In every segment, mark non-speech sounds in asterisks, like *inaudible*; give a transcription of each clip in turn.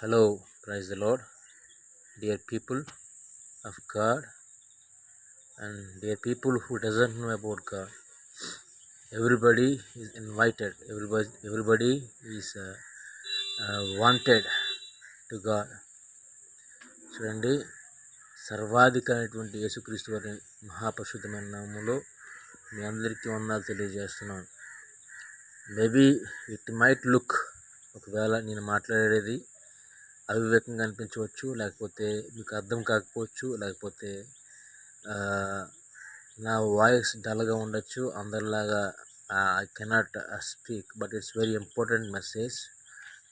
Hello praise the lord dear people of God and dear people who doesn't know about God everybody is invited everybody everybody is wanted to God చూడండి సర్వాధికారైనటువంటి యేసుక్రీస్తు వారి మహాపరిశుద్ధమైన నామంలో మీ అందరికీ వందాలు తెలియజేస్తున్నాను. మేబీ ఇట్ మైట్ లుక్ ఒకవేళ నేను మాట్లాడేది అవివేకంగా అనిపించవచ్చు లేకపోతే మీకు అర్థం కాకపోవచ్చు లేకపోతే నా వాయిస్ డల్గా ఉండొచ్చు అందరిలాగా I cannot speak but it's very important message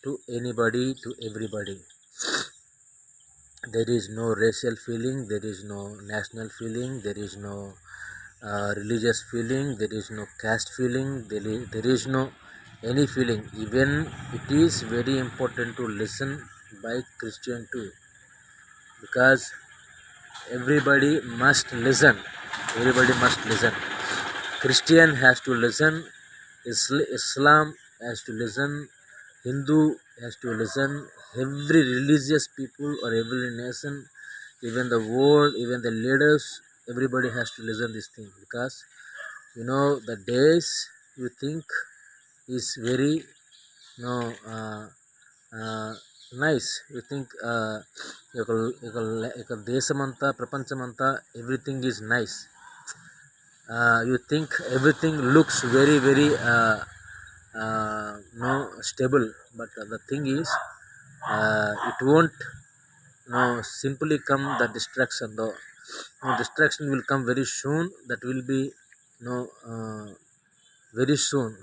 to anybody to everybody there is no racial feeling there is no national feeling there is no religious feeling there is no caste feeling there is no any feeling even it is very important to listen by christian too. Because everybody must listen. Everybody must listen. Christian has to listen Isl- islam has to listen hindu has to listen. Every religious people or every nation even the world even the leaders everybody has to listen this thing. Because you know the days you think is very you know uh, nice you think ఇక ఇక ఇక దేశమంతా ప్రపంచమంతా everything is nice you think everything looks very very no stable but the thing is it won't no simply come the destruction though destruction will come very soon that will be no very soon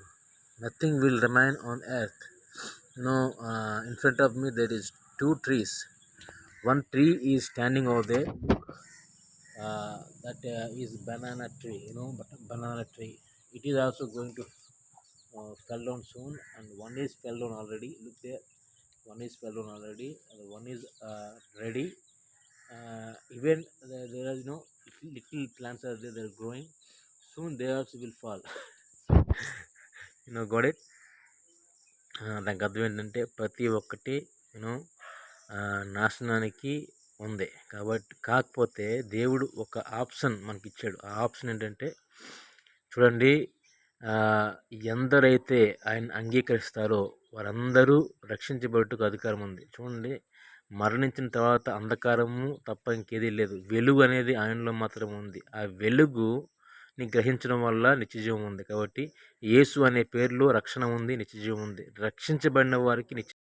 nothing will remain on earth know uh, in front of me there is two trees. One tree is standing over there. Uh, that uh, is banana tree you know banana tree. It is also going to uh, fell down soon and one is fell down already. Look there. One is fell down already. One is uh, ready. Uh, even there, are you know little plants are there they're growing. Soon they also will fall. *laughs* You know got it దానికి అర్థం ఏంటంటే ప్రతి ఒక్కటి you know నాశనానికి ఉంది. కాబట్టి కాకపోతే దేవుడు ఒక ఆప్షన్ మనకి ఇచ్చాడు ఆ ఆప్షన్ ఏంటంటే చూడండి ఎందరైతే ఆయన అంగీకరిస్తారో వారందరూ రక్షించబడుటకు అధికారం ఉంది. చూడండి మరణించిన తర్వాత అంధకారము తప్ప ఇంకేదీ లేదు. వెలుగు అనేది ఆయనలో మాత్రం ఉంది. ఆ వెలుగు ని గ్రహించడం వల్ల నిత్యజీవం ఉంది. కాబట్టి యేసు అనే పేరులో రక్షణ ఉంది నిత్యజీవం ఉంది. రక్షించబడిన వారికి నిత్య